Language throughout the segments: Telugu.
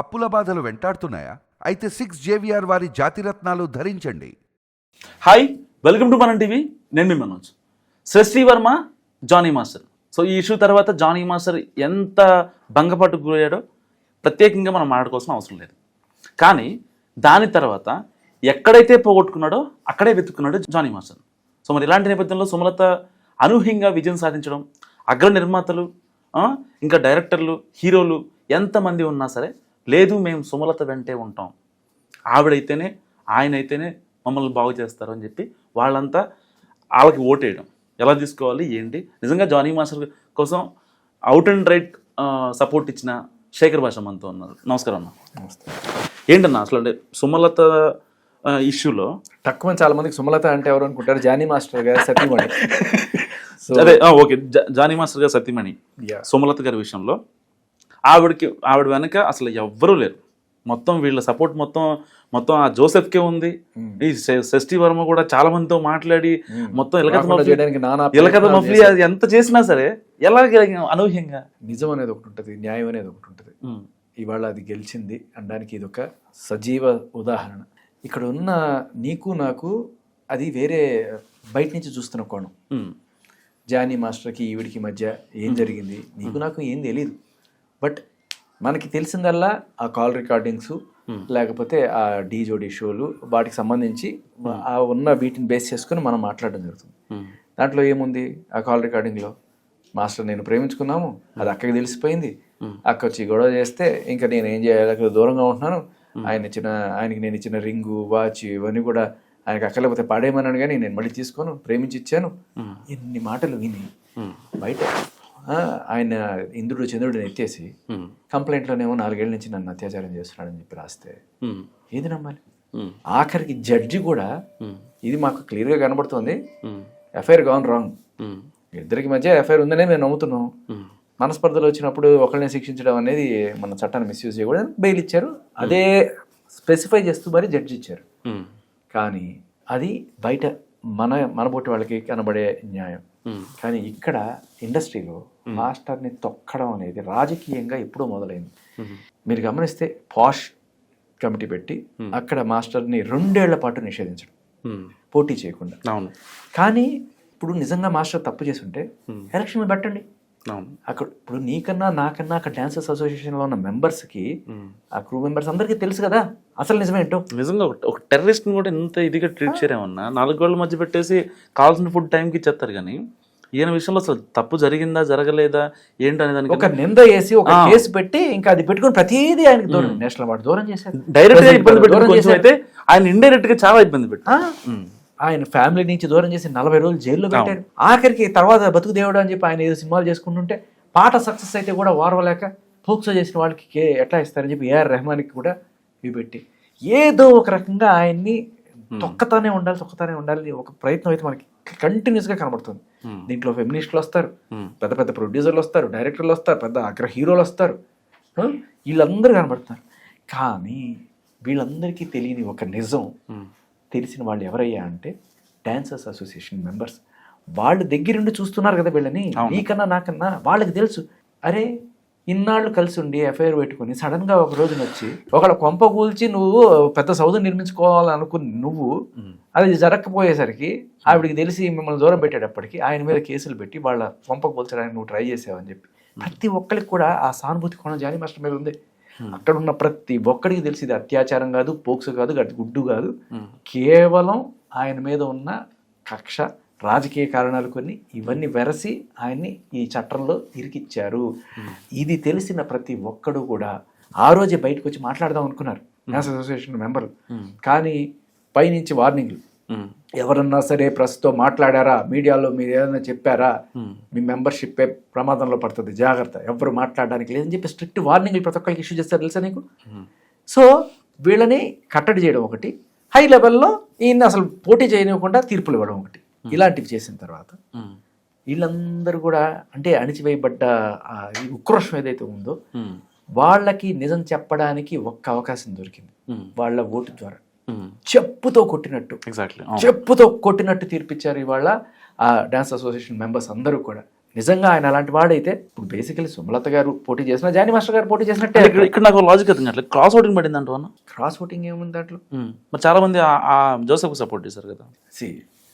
అప్పుల బాధలు వెంటాడుతున్నాయా? అయితే సిక్స్ జేవిఆర్ వారి జాతిరత్నాలు ధరించండి. హాయ్ వెల్కమ్ టు మన టీవీ నేను మీ Manoj. Shri Varma Johnny master. So ఈ ఇష్యూ తర్వాత జానీ మాస్టర్ ఎంత భంగపట్టుకుపోయాడో గురయ్యాడో ప్రత్యేకంగా మనం మాట్లాడుకోవాల్సిన అవసరం లేదు. కానీ దాని తర్వాత ఎక్కడైతే పోగొట్టుకున్నాడో అక్కడే వెతుక్కున్నాడు జానీ మాస్టర్. సో మరి ఇలాంటి నేపథ్యంలో సుమలత అనూహ్యంగా విజయం సాధించడం అగ్ర నిర్మాతలు ఇంకా డైరెక్టర్లు హీరోలు ఎంతమంది ఉన్నా సరే లేదు మేము సుమలత వెంటే ఉంటాం. ఆవిడైతేనే ఆయన అయితేనే మమ్మల్ని బాగు చేస్తారు అని చెప్పి వాళ్ళంతా వాళ్ళకి ఓటేయడం. ఎలా తీసుకోవాలి ఏంటి? నిజంగా జానీ మాస్టర్ కోసం అవుట్ అండ్ రైట్ సపోర్ట్ ఇచ్చిన శేఖర్ భాష మనతో ఉన్నారు. నమస్కారం అన్న. ఏంటన్నా అసలు అంటే సుమలత ఇష్యూలో? తక్కువ చాలా మందికి సుమలత అంటే ఎవరు అనుకుంటారు? జానీ మాస్టర్ గారు సతీమణి. సో అదే ఓకే. జా- జానీ మాస్టర్ గారు సతీమణి. Yeah. సుమలత గారి విషయంలో. ఆవిడకి ఆవిడ వెనక అసలు ఎవ్వరూ లేరు. మొత్తం వీళ్ళ సపోర్ట్ మొత్తం మొత్తం ఆ జోసెఫ్కే ఉంది. ఈ షష్ఠి వర్మ కూడా చాలా మందితో మాట్లాడి మొత్తం రాకుండా మఫ్లీ. అది ఎంత చేసినా సరే ఎలా అనూహ్యంగా. నిజం అనేది ఒకటి ఉంటుంది న్యాయం అనేది ఒకటి ఉంటుంది. ఇవాళ అది గెలిచింది అనడానికి ఇది ఒక సజీవ ఉదాహరణ. ఇక్కడ ఉన్న నీకు నాకు అది వేరే బయట నుంచి చూస్తున్న కోణం. జానీ మాస్టర్కి ఈవిడికి మధ్య ఏం జరిగింది? నీకు నాకు ఏం తెలియదు బట్ మనకి తెలిసిందల్లా ఆ కాల్ రికార్డింగ్స్ లేకపోతే ఆ డీ జోడీ షోలు వాటికి సంబంధించి ఆ ఉన్న వీటిని బేస్ చేసుకుని మనం మాట్లాడడం జరుగుతుంది. ఉమ్, దాంట్లో ఏముంది? ఆ కాల్ రికార్డింగ్లో మాస్టర్ నేను ప్రేమించుకున్నాము అది అక్కకి తెలిసిపోయింది. అక్క వచ్చి గొడవ చేస్తే ఇంకా నేను ఏం చేయాలి? అక్కడ దూరంగా ఉంటున్నాను. ఆయన ఇచ్చిన ఆయనకి నేను ఇచ్చిన రింగు వాచ్ ఇవన్నీ కూడా ఆయనకి అక్కలేకపోతే పాడేయమన్నాను కానీ నేను మళ్ళీ తీసుకోను ప్రేమించి ఇచ్చాను. ఎన్ని మాటలు విని బయట ఆయన ఇంద్రుడు చంద్రుడిని ఎత్తేసి కంప్లైంట్లోనేమో నాలుగేళ్ళ నుంచి నన్ను అత్యాచారం చేస్తున్నాడని చెప్పి రాస్తే ఏది నమ్మాలి? ఆఖరికి జడ్జి కూడా ఇది మాకు క్లియర్గా కనబడుతుంది. ఎఫ్ఐఆర్ గాన్ రాంగ్ ఇద్దరికి మధ్య ఎఫ్ఐఆర్ ఉందనే మేము నమ్ముతున్నాం. మనస్పర్ధలు వచ్చినప్పుడు ఒకరిని శిక్షించడం అనేది మన చట్టాన్ని మిస్యూజ్ చేయకూడదు బెయిల్ ఇచ్చారు. అదే స్పెసిఫై చేస్తూ మరి జడ్జి ఇచ్చారు. కానీ అది బయట మన మనబోటి వాళ్ళకి కనబడే న్యాయం. కానీ ఇక్కడ ఇండస్ట్రీలో మాస్టర్ని తొక్కడం అనేది రాజకీయంగా ఎప్పుడో మొదలైంది. మీరు గమనిస్తే పాష్ కమిటీ పెట్టి అక్కడ మాస్టర్ని రెండేళ్ళ పాటు నిషేధించడం. పోటీ చేయకుండా. అవును. కానీ ఇప్పుడు నిజంగా మాస్టర్ తప్పు చేసి ఉంటే ఎలక్షన్ పెట్టండి. అక్కడ ఇప్పుడు నీకన్నా నాకన్నా అక్కడ డాన్సర్స్ అసోసియేషన్లో ఉన్న మెంబర్స్కి. ఆ క్రూ మెంబర్స్ అందరికీ తెలుసు కదా? అసలు నిజమేంటో నిజంగా ఒక- టెర్రరిస్ట్ని కూడా ఇంత ఇదిగా ట్రీట్ చేయరేమన్నా? నాలుగు గోళ్ళ మధ్య పెట్టేసి కావాల్సిన ఫుడ్ టైంకి ఇచ్చేస్తారు కానీ ఈయన విషయంలో అసలు తప్పు జరిగిందా జరగలేదా ఏంటి అనే దానికి ఒక నింద వేసి ఒక కేసు పెట్టి ఇంకా అది పెట్టుకుని ప్రతిదీ ఆయనకి దూరం నేషనల్ అవార్డు దూరం చేశారు. డైరెక్ట్గా ఇబ్బంది పెట్టి కొంచెం. అయితే ఆయన ఇండైరెక్ట్గా చాలా ఇబ్బంది పెట్టి ఆ, ఆయన ఫ్యామిలీ నుంచి దూరం చేసి నలభై రోజులు జైల్లో పెట్టారు. ఆఖరికి తర్వాత బతుకు దేవుడు అని చెప్పి ఆయన ఏదో సినిమాలు చేసుకుంటుంటే పాట సక్సెస్ అయితే కూడా వారవలేక పోక్సో చేసిన వాళ్ళకి ఎట్లా ఇస్తారని చెప్పి ఏఆర్ రెహమాన్కి కూడా ఇవి పెట్టి. ఏదో ఒక రకంగా ఆయన్ని తొక్కతానే ఉండాలి తొక్కతానే ఉండాలి ఒక ప్రయత్నం అయితే మనకి కంటిన్యూస్గా కనబడుతుంది. దీంట్లో ఫెమినిస్టులు వస్తారు పెద్ద పెద్ద ప్రొడ్యూసర్లు వస్తారు డైరెక్టర్లు వస్తారు పెద్ద అగ్ర హీరోలు వస్తారు? వీళ్ళందరూ కనబడుతున్నారు. కానీ వీళ్ళందరికీ తెలియని ఒక నిజం తెలిసిన వాళ్ళు ఎవరయ్యా అంటే డాన్సర్స్ అసోసియేషన్ మెంబర్స్. వాళ్ళ దగ్గరుండి చూస్తున్నారు కదా వీళ్ళని? నీకన్నా నాకన్నా వాళ్ళకి తెలుసు. అరే ఇన్నాళ్ళు కలిసి ఉండి ఎఫ్ఐఆర్ పెట్టుకుని సడన్గా ఒక రోజున వచ్చి ఒకళ్ళ కొంప కూల్చి నువ్వు పెద్ద సౌధం నిర్మించుకోవాలనుకుని నువ్వు అది జరగకపోయేసరికి ఆవిడికి తెలిసి మిమ్మల్ని దూరం పెట్టేటప్పటికి ఆయన మీద కేసులు పెట్టి వాళ్ళ కొంప కూల్చడానికి నువ్వు ట్రై చేసావని చెప్పి. ప్రతి ఒక్కరికి కూడా ఆ సానుభూతి కోణం జానీ మాస్టర్ మీద ఉంది. అక్కడ ఉన్న ప్రతి ఒక్కడికి తెలిసి ఇది అత్యాచారం కాదు పోక్సు కాదు గడ్డి గుడ్డు కాదు. కేవలం ఆయన మీద ఉన్న కక్ష రాజకీయ కారణాలు కొన్ని ఇవన్నీ వెరసి ఆయన్ని ఈ చట్టంలో ఇరికిచ్చారు. ఇది తెలిసిన ప్రతి ఒక్కడు కూడా ఆ రోజే బయటకు వచ్చి మాట్లాడదాం అనుకున్నారు. న్యాస్ అసోసియేషన్ మెంబర్లు. కానీ పైనుంచి వార్నింగ్లు. ఎవరన్నా సరే ప్రెస్తో మాట్లాడారా? మీడియాలో మీరు ఏదైనా చెప్పారా? మీ మెంబర్షిప్ ప్రమాదంలో పడుతుంది. జాగ్రత్త. ఎవరు మాట్లాడడానికి లేదని చెప్పి స్ట్రిక్ట్ వార్నింగ్లు ప్రతి ఒక్కరికి ఇష్యూ చేస్తారు తెలుసా నీకు? సో వీళ్ళని కట్టడి చేయడం ఒకటి. హై లెవెల్లో ఈయన అసలు పోటీ చేయనివ్వకుండా తీర్పులు ఇవ్వడం ఒకటి. ఇలాంటివి చేసిన తర్వాత వీళ్ళందరూ కూడా అంటే అణిచివేయబడ్డ ఉక్రోషం ఏదైతే ఉందో వాళ్ళకి నిజం చెప్పడానికి ఒక్క అవకాశం దొరికింది. వాళ్ళ ఓటు ద్వారా. చెప్పుతో కొట్టినట్టు. ఎగ్జాక్ట్లీ చెప్పుతో కొట్టినట్టు తీర్పిచ్చారు ఇవాళ ఆ డాన్స్ అసోసియేషన్ మెంబర్స్ అందరూ కూడా. నిజంగా ఆయన అలాంటి వాడైతే ఇప్పుడు బేసికలీ సుమలత గారు పోటీ చేసినా జానీ మాస్టర్ గారు పోటీ చేసినట్టే ఇక్కడ నాకు లాజిక్ అర్థం కావట్లేదు. క్రాస్ ఓటింగ్ పడింది అంటూ క్రాస్ ఓటింగ్ ఏముంది దాంట్లో? మరి చాలా మంది జోసెఫ్ సపోర్ట్ చేశారు కదా. సి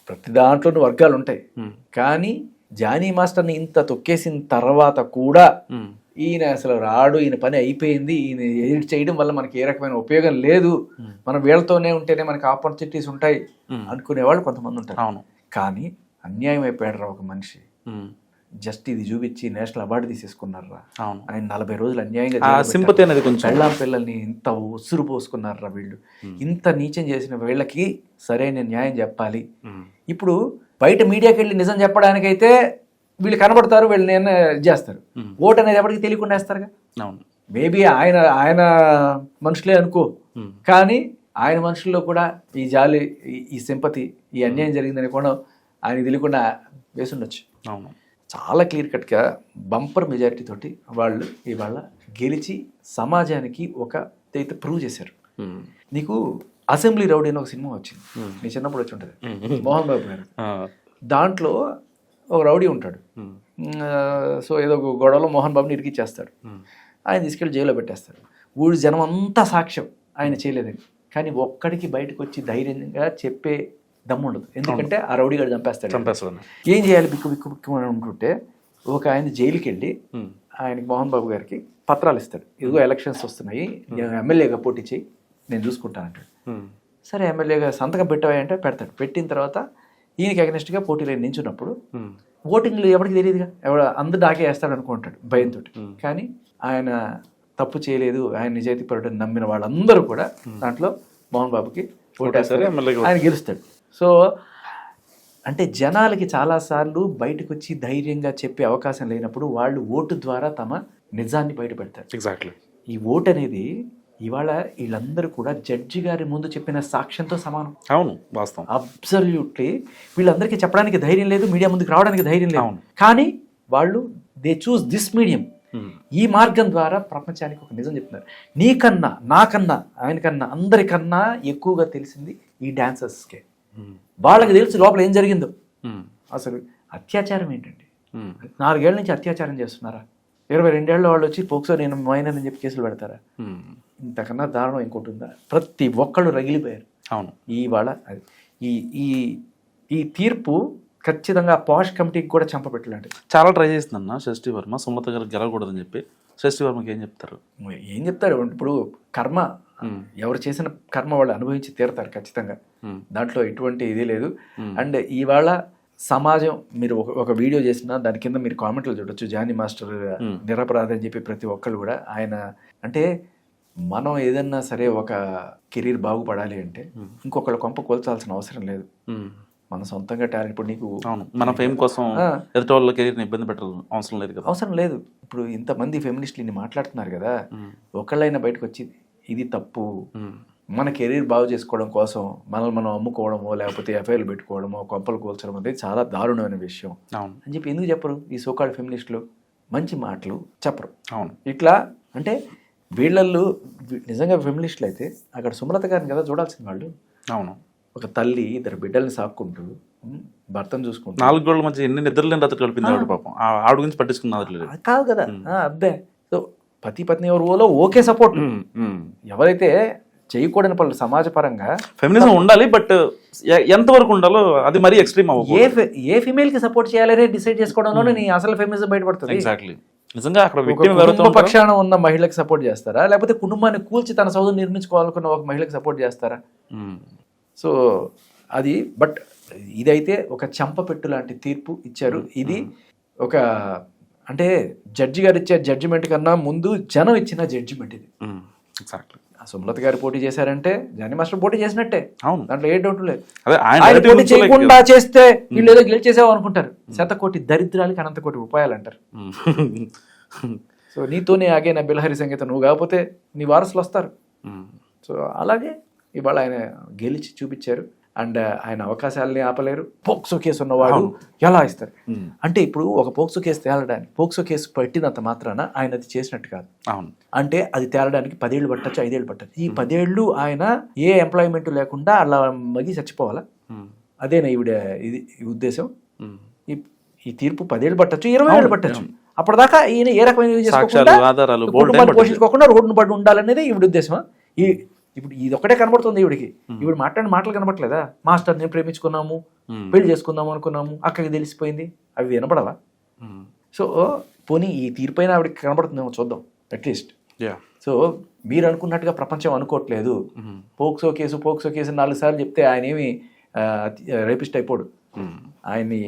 ప్రతి దాంట్లోనూ వర్గాలు ఉంటాయి. Hmm. కానీ జానీ మాస్టర్ని ఇంత తొక్కేసిన తర్వాత కూడా Hmm. ఈయన అసలు రాడు ఈయన పని అయిపోయింది ఈయన ఎడిట్ చేయడం వల్ల మనకి ఏ రకమైన ఉపయోగం లేదు. మనం వీళ్ళతోనే ఉంటేనే మనకి ఆపర్చునిటీస్ ఉంటాయి. అనుకునేవాళ్ళు కొంతమంది ఉంటారు. అవును. కానీ అన్యాయం అయిపోయాడు రా ఒక మనిషి. జస్ట్ ఇది చూపించి నేషనల్ అవార్డు తీసేసుకున్నారా అవును. ఆయన నలభై రోజులు అన్యాయంగా సింపతి అనేది కొంచెం పెళ్ళాం పిల్లల్ని ఇంత ఉసురు పోసుకున్నారా వీళ్ళు. ఇంత నీచం చేసిన వీళ్ళకి సరైన న్యాయం చెప్పాలి. ఇప్పుడు బయట మీడియాకి వెళ్ళి నిజం చెప్పడానికైతే వీళ్ళు కనబడతారు వీళ్ళు నేను చేస్తారు. ఓటు అనేది ఎవరికి తెలియకుండా వేస్తారుగా మేబీ ఆయన ఆయన మనుషులే అనుకో. కానీ ఆయన మనుషుల్లో కూడా ఈ జాలి ఈ- సింపతి ఈ అన్యాయం జరిగిందని కూడా ఆయన తెలియకుండా వేసుండొచ్చు అవును చాలా క్లియర్ కట్గా బంపర్ మెజారిటీ తోటి వాళ్ళు ఇవాళ గెలిచి సమాజానికి ఒక అయితే ప్రూవ్ చేశారు. నీకు అసెంబ్లీ రౌడీ అని ఒక సినిమా వచ్చింది Hmm. నీ చిన్నప్పుడు వచ్చి ఉంటుంది. మోహన్ బాబు గారు. దాంట్లో ఒక రౌడీ ఉంటాడు. సో ఏదో ఒక గొడవలో మోహన్ బాబుని ఇరికిచ్చేస్తాడు. ఆయన తీసుకెళ్ళి జైల్లో పెట్టేస్తాడు. ఊరి జనం అంతా సాక్ష్యం ఆయన చేయలేదని. కానీ ఒక్కడికి బయటకు వచ్చి ధైర్యంగా చెప్పే దమ్ము ఉండదు ఎందుకంటే ఆ రౌడీ గారు చంపేస్తాడు. చంపేస్తాను ఏం చేయాలి బిక్కు బిక్కు బిక్కు అని ఉంటుంటే ఒక ఆయన జైలుకి వెళ్ళి. ఆయనకి మోహన్ బాబు గారికి పత్రాలు ఇస్తాడు. ఇదిగో ఎలక్షన్స్ వస్తున్నాయి. నేను ఎమ్మెల్యేగా పోటీ చేయి. నేను చూసుకుంటానంటాడు. Hmm. సరే ఎమ్మెల్యేగా సంతకం పెట్టావా అంటే పెడతాడు. పెట్టిన తర్వాత ఈయనకి అగనెస్ట్గా పోటీలో నించున్నప్పుడు Hmm. ఓటింగ్లు ఎవరికి తెలియదుగా ఎవడ అందరు డాకే వేస్తాడు అనుకుంటాడు భయంతో కానీ ఆయన తప్పు చేయలేదు ఆయన నిజాయితీ పరుడని నమ్మిన వాళ్ళందరూ కూడా దాంట్లో మోహన్ బాబుకి ఓటేస్తారు ఆయన గెలుస్తాడు. సో అంటే జనాలకి చాలాసార్లు బయటకు వచ్చి ధైర్యంగా చెప్పే అవకాశం లేనప్పుడు వాళ్ళు ఓటు ద్వారా తమ నిజాన్ని బయట పెడతారు ఎగ్జాక్ట్లీ ఈ ఓటు అనేది ఇవాళ వీళ్ళందరూ కూడా జడ్జి గారి ముందు చెప్పిన సాక్ష్యంతో సమానం అవును వాస్తవం అబ్సల్యూట్లీ వీళ్ళందరికీ చెప్పడానికి ధైర్యం లేదు మీడియా ముందుకు రావడానికి ధైర్యం లేదు. కానీ వాళ్ళు దే చూస్ దిస్ మీడియం. ఈ మార్గం ద్వారా ప్రపంచానికి ఒక నిజం చెప్తున్నారు నీకన్నా నాకన్నా ఆయనకన్నా అందరికన్నా ఎక్కువగా తెలిసింది ఈ డాన్సర్స్కే Hmm. వాళ్ళకి తెలుసు లోపల ఏం జరిగిందో Hmm. అసలు అత్యాచారం ఏంటండి Hmm. నాలుగేళ్ళ నుంచి అత్యాచారం చేస్తున్నారా ఇరవై రెండేళ్ళ వాళ్ళు వచ్చి పోక్సో నేను మైనర్ అని చెప్పి కేసులు పెడతారా. ఇంతకన్నా దారుణం ఇంకోటి ఉందా? ప్రతి ఒక్కళ్ళు రగిలిపోయారు. అవును. ఇవాళ అది. ఈ ఈ ఈ తీర్పు ఖచ్చితంగా పాష్ కమిటీకి కూడా చంపబెట్టలాంటిది. చాలా ట్రై చేస్తుందన్న షష్ఠి వర్మ. సుమలత గారు గెలవకూడదని చెప్పి. షష్ఠి వర్మకి ఏం చెప్తారు? ఏం చెప్తారు? ఇప్పుడు కర్మ. ఎవరు చేసిన కర్మ వాళ్ళు అనుభవించి తీరతారు ఖచ్చితంగా. దాంట్లో ఎటువంటి ఇది లేదు. అండ్ ఇవాళ సమాజం మీరు ఒక వీడియో చేసినా దాని కింద మీరు కామెంట్లు చూడొచ్చు. Johnny master. నిరపరాధ అని చెప్పి ప్రతి ఒక్కళ్ళు కూడా ఆయన అంటే మనం ఏదన్నా సరే ఒక కెరీర్ బాగుపడాలి అంటే ఇంకొకళ్ళ కొంప కోల్చాల్సిన అవసరం లేదు. మన సొంతంగా టాలెంట్ ఇప్పుడు నీకు అవును. మన ఫేమ్ కోసం. ఎదుటి వాళ్ళ కెరీర్ని ఇబ్బంది పెట్టాలి అవసరం లేదు కదా. అవసరం లేదు. ఇప్పుడు ఇంతమంది ఫెమినిస్టులు ఇన్ని మాట్లాడుతున్నారు కదా. ఒకళ్ళైనా బయటకు వచ్చి ఇది తప్పు. మన కెరీర్ బాగు చేసుకోవడం కోసం మనల్ని మనం అమ్ముకోవడమో లేకపోతే ఎఫ్ఐఆర్లు పెట్టుకోవడమో కొంపలు కూల్చడం అనేది చాలా దారుణమైన విషయం. అవును. అని చెప్పి ఎందుకు చెప్పరు? ఈ సోకాల్ ఫెమినిస్టులు మంచి మాటలు చెప్పరు. అవును. ఇట్లా అంటే వీళ్ళల్లో నిజంగా ఫెమినిస్టులు అయితే అక్కడ సుమలత గారిని కదా చూడాల్సిన వాళ్ళు. అవును. ఒక తల్లి ఇద్దరు బిడ్డల్ని సాక్కుంటూ భర్తను చూసుకుంటూ. నాలుగు గోళ్ళ మధ్య ఎన్ని నిద్రలేని రాత్రి కలిపింది ఆవిడ పాపం. ఆ- ఆవిడ గురించి పట్టించుకున్నది కాదు కదా. అబ్బే సో పతి పత్ని ఎవరు ఓలో ఓకే సపోర్ట్. ఎవరైతే చేయకూడని పనులు సమాజపరంగా ఫెమినిజం ఉండాలి బట్ ఎంత వరకు ఉండాలో అది మరీ ఎక్స్ట్రీమ్ ఏ ఫె- ఏ ఫిమేల్కి సపోర్ట్ చేయాలనే డిసైడ్ చేసుకోవడంలోనే నీ అసలు ఫెమినిజం బయటపడుతుంది. ఎగ్జాక్ట్లీ నిజంగా అక్కడ పక్షాన ఉన్న మహిళకి సపోర్ట్ చేస్తారా? లేకపోతే కుటుంబాన్ని కూల్చి తన సౌదం నిర్మించుకోవాలనుకున్న ఒక మహిళకి సపోర్ట్ చేస్తారా? సో అది బట్ ఇదైతే ఒక చెంపపెట్టు లాంటి తీర్పు ఇచ్చారు. ఇది ఒక అంటే జడ్జి గారు ఇచ్చే జడ్జిమెంట్ కన్నా ముందు జనం ఇచ్చిన జడ్జిమెంట్ ఇది. ఎగ్జాక్ట్లీ సుమలత గారు పోటీ చేశారంటే జానీ మాస్టర్ పోటీ చేసినట్టే. అవును. దాంట్లో ఏ డౌట్ లేదు. ఆయన పోటీ చేయకుండా చేస్తే వీళ్ళు ఏదో గెలిచేసావు అనుకుంటారు. శతకోటి దరిద్రాలకి అనంత కోటి ఉపాయాలు అంటారు. సో నీతోనే ఆగే నా బిల్హరి సంగీతం. నువ్వు కాకపోతే నీ వారసులు వస్తారు. సో అలాగే ఇవాళ ఆయన గెలిచి చూపించారు. అండ్ ఆయన అవకాశాలని ఆపలేరు. పోక్సో కేసు ఉన్నవాడు ఎలా ఇస్తారు? అంటే ఇప్పుడు ఒక పోక్సో కేసు తేలడానికి పోక్సో కేసు పెట్టినంత మాత్రాన ఆయన అది చేసినట్టు కాదు. అవును. అంటే అది తేలడానికి పదేళ్ళు పట్టచ్చు ఐదేళ్ళు పట్టచ్చు. ఈ పదేళ్ళు ఆయన ఏ ఎంప్లాయ్మెంట్ లేకుండా అలా మగి చచ్చిపోవాలా? అదేనా ఈవిడ ఇది ఈ ఉద్దేశం? ఈ- ఈ తీర్పు పదేళ్ళు పట్టచ్చు ఇరవై ఏళ్ళు పట్టచ్చు. అప్పటిదాకా ఈయన ఏ రకమైన పోషించుకోకుండా రోడ్డును పడి ఉండాలనేది ఈవిడ ఉద్దేశమా? ఈ ఇప్పుడు ఇది ఒకటే కనబడుతుంది ఈవిడికి. ఈవిడ మాట్లాడిన మాటలు కనబడలేదా మాస్టర్ నేను ప్రేమించుకున్నాము. పెళ్ళి చేసుకుందాం అనుకున్నాము అక్కడికి తెలిసిపోయింది. అవి వినపడవా. సో పోనీ ఈ తీర్పైన ఆవిడకి కనబడుతుందేమో చూద్దాం అట్లీస్ట్ సో మీరు అనుకున్నట్టుగా ప్రపంచం అనుకోవట్లేదు. పోక్సో కేసు పోక్సో కేసు నాలుగు సార్లు చెప్తే ఆయన ఏమి రేపిస్ట్ అయిపోడు. ఆయన్ని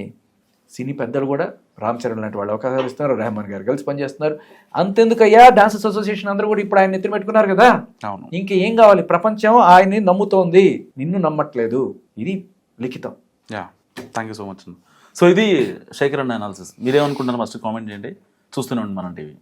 సినీ పెద్దలు కూడా రామ్ చరణ్ లాంటి వాళ్ళు అవకాశాలు ఇస్తున్నారు. రెహమాన్ గారు కలిసి పనిచేస్తున్నారు. అంతెందుకయ్యా? డాన్సర్స్ అసోసియేషన్ అందరూ కూడా ఇప్పుడు ఆయన ఎత్తున పెట్టుకున్నారు కదా. అవును. ఇంక కావాలి? ప్రపంచం ఆయన్ని నమ్ముతోంది. నిన్ను నమ్మట్లేదు. ఇది లిఖితం. Yeah. Thank you so much. So ఇది శేఖర్ అన్న అనాలిసిస్ మీరేమనుకుంటున్నారు? ఫస్ట్ కామెంట్ చేయండి. చూస్తూనే ఉండి మనం టీవీ.